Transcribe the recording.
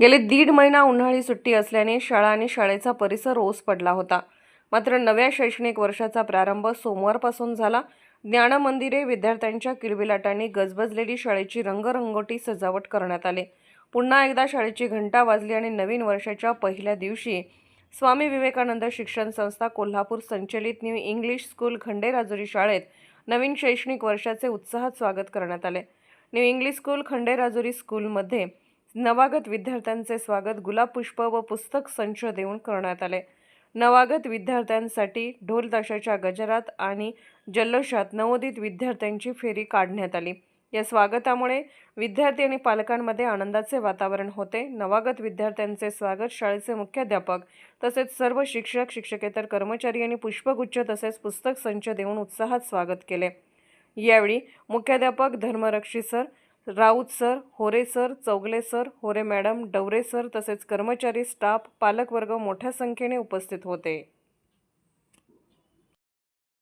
गेले दीड महिना उन्हाळी सुट्टी असल्याने शाळा आणि शाळेचा परिसर ओस पडला होता. मात्र नव्या शैक्षणिक वर्षाचा प्रारंभ सोमवारपासून झाला. ज्ञानमंदिरे विद्यार्थ्यांच्या किलबिलाटांनी गजबजलेली शाळेची रंगरंगोटी सजावट करण्यात आली. पुन्हा एकदा शाळेची घंटा वाजली आणि नवीन वर्षाच्या पहिल्या दिवशी स्वामी विवेकानंद शिक्षण संस्था कोल्हापूर संचलित न्यू इंग्लिश स्कूल खंडेराजुरी शाळेत नवीन शैक्षणिक वर्षाचे उत्साहात स्वागत करण्यात आले. न्यू इंग्लिश स्कूल खंडेराजुरी स्कूलमध्ये नवागत विद्यार्थ्यांचे स्वागत गुलाब पुष्प व पुस्तक संच देऊन करण्यात आले. नवागत विद्यार्थ्यांसाठी ढोलताशाच्या गजरात आणि जल्लोषात नवोदित विद्यार्थ्यांची फेरी काढण्यात आली. या स्वागतामुळे विद्यार्थी आणि पालकांमध्ये आनंदाचे वातावरण होते. नवागत विद्यार्थ्यांचे स्वागत शाळेचे मुख्याध्यापक तसेच सर्व शिक्षक शिक्षकेतर कर्मचारी आणि पुष्पगुच्छ तसेच पुस्तक संच देऊन उत्साहात स्वागत केले. यावेळी मुख्याध्यापक Dharmarakshi sir Raut sir Hore sir Chougule sir Hore madam Davare sir तसेच कर्मचारी स्टाफ पालकवर्ग मोठ्या संख्येने उपस्थित होते.